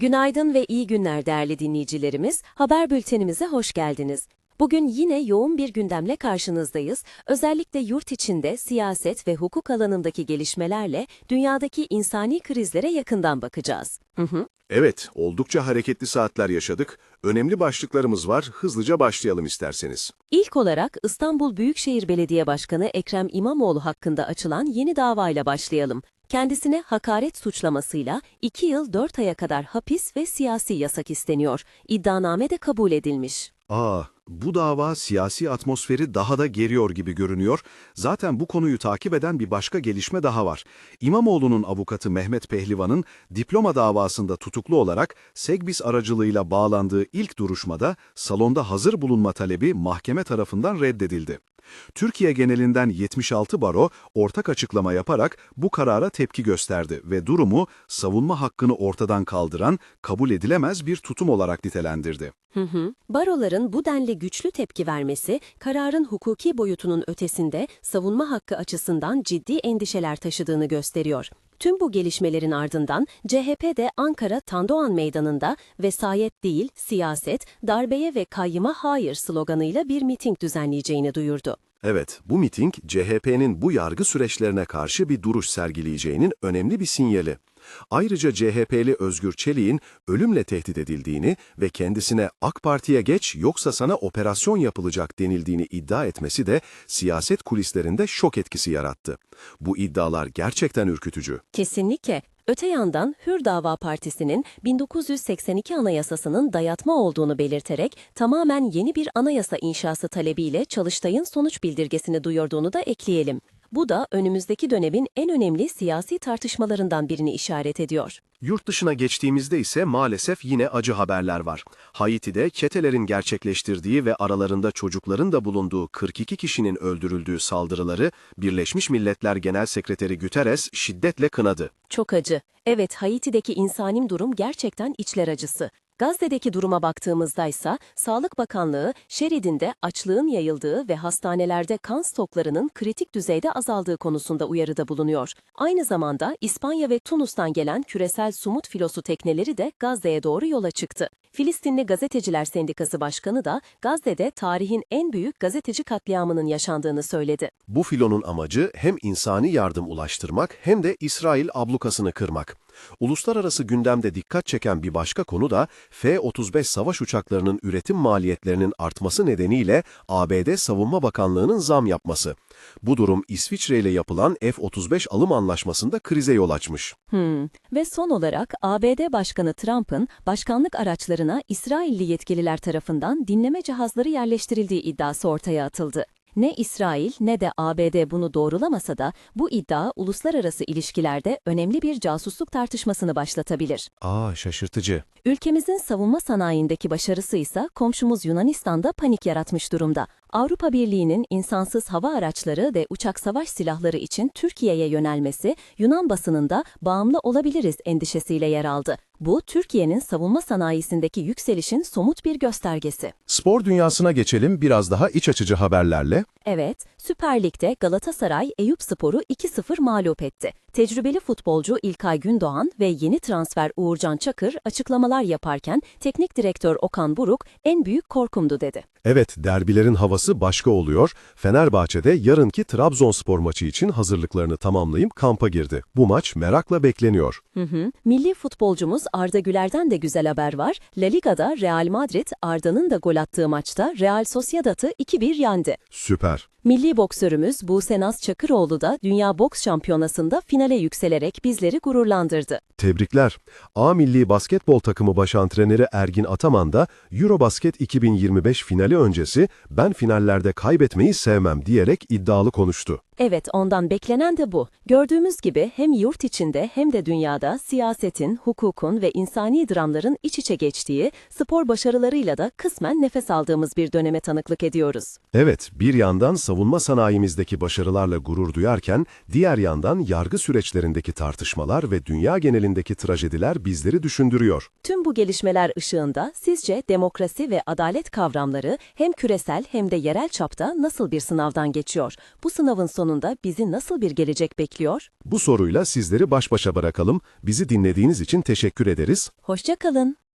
Günaydın ve iyi günler değerli dinleyicilerimiz. Haber bültenimize hoş geldiniz. Bugün yine yoğun bir gündemle karşınızdayız. Özellikle yurt içinde siyaset ve hukuk alanındaki gelişmelerle dünyadaki insani krizlere yakından bakacağız. Hı hı. Evet, oldukça hareketli saatler yaşadık. Önemli başlıklarımız var. Hızlıca başlayalım isterseniz. İlk olarak İstanbul Büyükşehir Belediye Başkanı Ekrem İmamoğlu hakkında açılan yeni davayla başlayalım. Kendisine hakaret suçlamasıyla 2 yıl 4 aya kadar hapis ve siyasi yasak isteniyor. İddianame de kabul edilmiş. Aa, bu dava siyasi atmosferi daha da geriyor gibi görünüyor. Zaten bu konuyu takip eden bir başka gelişme daha var. İmamoğlu'nun avukatı Mehmet Pehlivan'ın diploma davasında tutuklu olarak Segbis aracılığıyla bağlandığı ilk duruşmada salonda hazır bulunma talebi mahkeme tarafından reddedildi. Türkiye genelinden 76 baro ortak açıklama yaparak bu karara tepki gösterdi ve durumu savunma hakkını ortadan kaldıran, kabul edilemez bir tutum olarak nitelendirdi. Hı hı. Baroların bu denli güçlü tepki vermesi, kararın hukuki boyutunun ötesinde savunma hakkı açısından ciddi endişeler taşıdığını gösteriyor. Tüm bu gelişmelerin ardından CHP de Ankara Tandoğan Meydanı'nda vesayet değil, siyaset, darbeye ve kayyıma hayır sloganıyla bir miting düzenleyeceğini duyurdu. Evet, bu miting CHP'nin bu yargı süreçlerine karşı bir duruş sergileyeceğinin önemli bir sinyali. Ayrıca CHP'li Özgür Çelik'in ölümle tehdit edildiğini ve kendisine AK Parti'ye geç yoksa sana operasyon yapılacak denildiğini iddia etmesi de siyaset kulislerinde şok etkisi yarattı. Bu iddialar gerçekten ürkütücü. Kesinlikle. Öte yandan Hür Dava Partisi'nin 1982 Anayasası'nın dayatma olduğunu belirterek tamamen yeni bir anayasa inşası talebiyle Çalıştay'ın sonuç bildirgesini duyurduğunu da ekleyelim. Bu da önümüzdeki dönemin en önemli siyasi tartışmalarından birini işaret ediyor. Yurt dışına geçtiğimizde ise maalesef yine acı haberler var. Haiti'de çetelerin gerçekleştirdiği ve aralarında çocukların da bulunduğu 42 kişinin öldürüldüğü saldırıları Birleşmiş Milletler Genel Sekreteri Guterres şiddetle kınadı. Çok acı. Evet, Haiti'deki insani durum gerçekten içler acısı. Gazze'deki duruma baktığımızda ise Sağlık Bakanlığı, Şeridinde açlığın yayıldığı ve hastanelerde kan stoklarının kritik düzeyde azaldığı konusunda uyarıda bulunuyor. Aynı zamanda İspanya ve Tunus'tan gelen küresel sumut filosu tekneleri de Gazze'ye doğru yola çıktı. Filistinli Gazeteciler Sendikası Başkanı da Gazze'de tarihin en büyük gazeteci katliamının yaşandığını söyledi. Bu filonun amacı hem insani yardım ulaştırmak hem de İsrail ablukasını kırmak. Uluslararası gündemde dikkat çeken bir başka konu da F-35 savaş uçaklarının üretim maliyetlerinin artması nedeniyle ABD Savunma Bakanlığı'nın zam yapması. Bu durum İsviçre ile yapılan F-35 alım anlaşmasında krize yol açmış. Hmm. Ve son olarak ABD Başkanı Trump'ın başkanlık araçlarına İsrailli yetkililer tarafından dinleme cihazları yerleştirildiği iddiası ortaya atıldı. Ne İsrail ne de ABD bunu doğrulamasa da bu iddia uluslararası ilişkilerde önemli bir casusluk tartışmasını başlatabilir. Aa şaşırtıcı. Ülkemizin savunma sanayindeki başarısı ise komşumuz Yunanistan'da panik yaratmış durumda. Avrupa Birliği'nin insansız hava araçları ve uçak savaş silahları için Türkiye'ye yönelmesi Yunan basınında bağımlı olabiliriz endişesiyle yer aldı. Bu Türkiye'nin savunma sanayisindeki yükselişin somut bir göstergesi. Spor dünyasına geçelim biraz daha iç açıcı haberlerle. Evet, Süper Lig'de Galatasaray Eyüpspor'u 2-0 mağlup etti. Tecrübeli futbolcu İlkay Gündoğan ve yeni transfer Uğurcan Çakır açıklamalar yaparken teknik direktör Okan Buruk en büyük korkumdu dedi. Evet, derbilerin havası başka oluyor. Fenerbahçe'de yarınki Trabzonspor maçı için hazırlıklarını tamamlayıp kampa girdi. Bu maç merakla bekleniyor. Hı hı. Milli futbolcumuz Arda Güler'den de güzel haber var. La Liga'da Real Madrid Arda'nın da gol attığı maçta Real Sociedad'ı 2-1 yendi. Süper. Milli boksörümüz Buse Naz Çakıroğlu da Dünya Boks Şampiyonası'nda finale yükselerek bizleri gururlandırdı. Tebrikler. A Milli Basketbol takımı baş antrenörü Ergin Ataman da Eurobasket 2025 finali öncesi ben finallerde kaybetmeyi sevmem diyerek iddialı konuştu. Evet, ondan beklenen de bu. Gördüğümüz gibi hem yurt içinde hem de dünyada siyasetin, hukukun ve insani dramların iç içe geçtiği, spor başarılarıyla da kısmen nefes aldığımız bir döneme tanıklık ediyoruz. Evet, bir yandan savunma sanayimizdeki başarılarla gurur duyarken, diğer yandan yargı süreçlerindeki tartışmalar ve dünya genelindeki trajediler bizleri düşündürüyor. Tüm bu gelişmeler ışığında sizce demokrasi ve adalet kavramları hem küresel hem de yerel çapta nasıl bir sınavdan geçiyor? Bu sınavın sonu sonunda bizi nasıl bir gelecek bekliyor? Bu soruyla sizleri baş başa bırakalım. Bizi dinlediğiniz için teşekkür ederiz. Hoşça kalın.